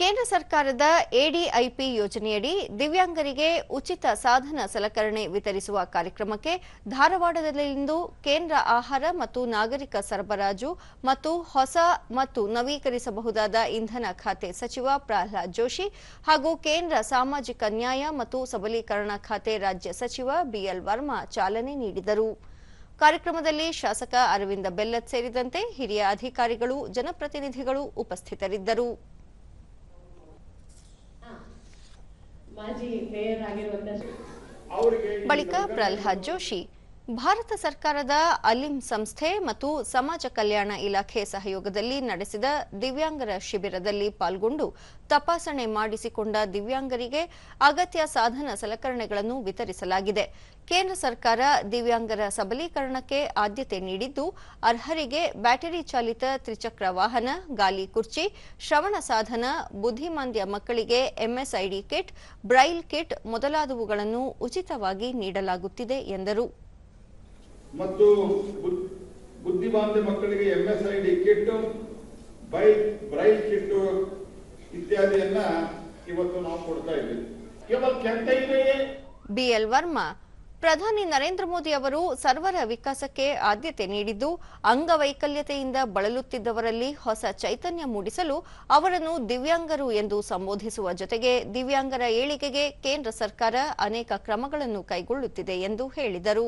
ಕೇಂದ್ರ ಸರ್ಕಾರದ ಎಡಿಐಪಿ ಯೋಜನೆಯಡಿ ದಿವ್ಯಾಂಗರಿಗೆ ಉಚಿತ ಸಾಧನ ಸಲಕರಣೆ ವಿತರಿಸುವ ಕಾರ್ಯಕ್ರಮಕ್ಕೆ ಧಾರವಾಡದಲ್ಲಿಂದು ಕೇಂದ್ರ ಆಹಾರ ಮತ್ತು ನಾಗರಿಕ ಸರಬರಾಜು ಮತ್ತು ಹೊಸ ಮತ್ತು ನವೀಕರಿಸಬಹುದಾದ ಇಂಧನ ಖಾತೆ ಸಚಿವ ಪ್ರಹ್ಲಾದ್ ಜೋಶಿ ಹಾಗೂ ಕೇಂದ್ರ ಸಾಮಾಜಿಕ ನ್ಯಾಯ ಮತ್ತು ಸಬಲೀಕರಣ ಖಾತೆ ರಾಜ್ಯ ಸಚಿವ ಬಿಎಲ್ ವರ್ಮಾ ಚಾಲನೆ ನೀಡಿದರು. ಕಾರ್ಯಕ್ರಮದಲ್ಲಿ ಶಾಸಕ ಅರವಿಂದ ಬೆಲ್ಲತ್ ಸೇರಿದಂತೆ ಹಿರಿಯ ಅಧಿಕಾರಿಗಳು, ಜನಪ್ರತಿನಿಧಿಗಳು ಉಪಸ್ಥಿತರಿದ್ದರು. ಬಳಿಕ ಪ್ರಹ್ಲಾದ್ ಜೋಶಿ ಭಾರತ ಸರ್ಕಾರದ ಅಲಿಂ ಸಂಸ್ಥೆ ಮತ್ತು ಸಮಾಜ ಕಲ್ಯಾಣ ಇಲಾಖೆ ಸಹಯೋಗದಲ್ಲಿ ನಡೆಸಿದ ದಿವ್ಯಾಂಗರ ಶಿಬಿರದಲ್ಲಿ ಪಾಲ್ಗೊಂಡು ತಪಾಸಣೆ ಮಾಡಿಸಿಕೊಂಡ ದಿವ್ಯಾಂಗರಿಗೆ ಅಗತ್ಯ ಸಾಧನ ಸಲಕರಣೆಗಳನ್ನು ವಿತರಿಸಲಾಗಿದೆ. ಕೇಂದ್ರ ಸರ್ಕಾರ ದಿವ್ಯಾಂಗರ ಸಬಲೀಕರಣಕ್ಕೆ ಆದ್ಯತೆ ನೀಡಿದ್ದು, ಅರ್ಹರಿಗೆ ಬ್ಯಾಟರಿ ಚಾಲಿತ ತ್ರಿಚಕ್ರ ವಾಹನ, ಗಾಲಿ ಕುರ್ಚಿ, ಶ್ರವಣ ಸಾಧನ, ಬುದ್ಧಿಮಾಂದ್ಯ ಮಕ್ಕಳಿಗೆ ಎಂಎಸ್ಐಡಿ ಕಿಟ್, ಬ್ರೈಲ್ ಕಿಟ್ ಮೊದಲಾದವುಗಳನ್ನು ಉಚಿತವಾಗಿ ನೀಡಲಾಗುತ್ತಿದೆ ಎಂದರು. ಮತ್ತು ಬುದ್- ಬುದ್ಧಿಮಾಂದ್ಯ ಮಕ್ಕಳಿಗೆ MSID kit bike braille kit ಇತ್ಯಾದಿಯನ್ನ ಇವತ್ತು ನಾವು ಕೊಡ್ತಾ ಇದ್ದೀವಿ. ಕೇವಲ ಕೆಂಟೈನೇ ಬಿಎಲ್ ವರ್ಮಾ ಪ್ರಧಾನಿ ನರೇಂದ್ರ ಮೋದಿ ಅವರು ಸರ್ವರ ವಿಕಾಸಕ್ಕೆ ಆದ್ಯತೆ ನೀಡಿದ್ದು, ಅಂಗವೈಕಲ್ಯತೆಯಿಂದ ಬಳಲುತ್ತಿದ್ದವರಲ್ಲಿ ಹೊಸ ಚೈತನ್ಯ ಮೂಡಿಸಲು ಅವರನ್ನು ದಿವ್ಯಾಂಗರು ಎಂದು ಸಂಬೋಧಿಸುವ ಜೊತೆಗೆ ದಿವ್ಯಾಂಗರ ಏಳಿಗೆಗೆ ಕೇಂದ್ರ ಸರ್ಕಾರ ಅನೇಕ ಕ್ರಮಗಳನ್ನು ಕೈಗೊಳ್ಳುತ್ತಿದೆ ಎಂದು ಹೇಳಿದರು.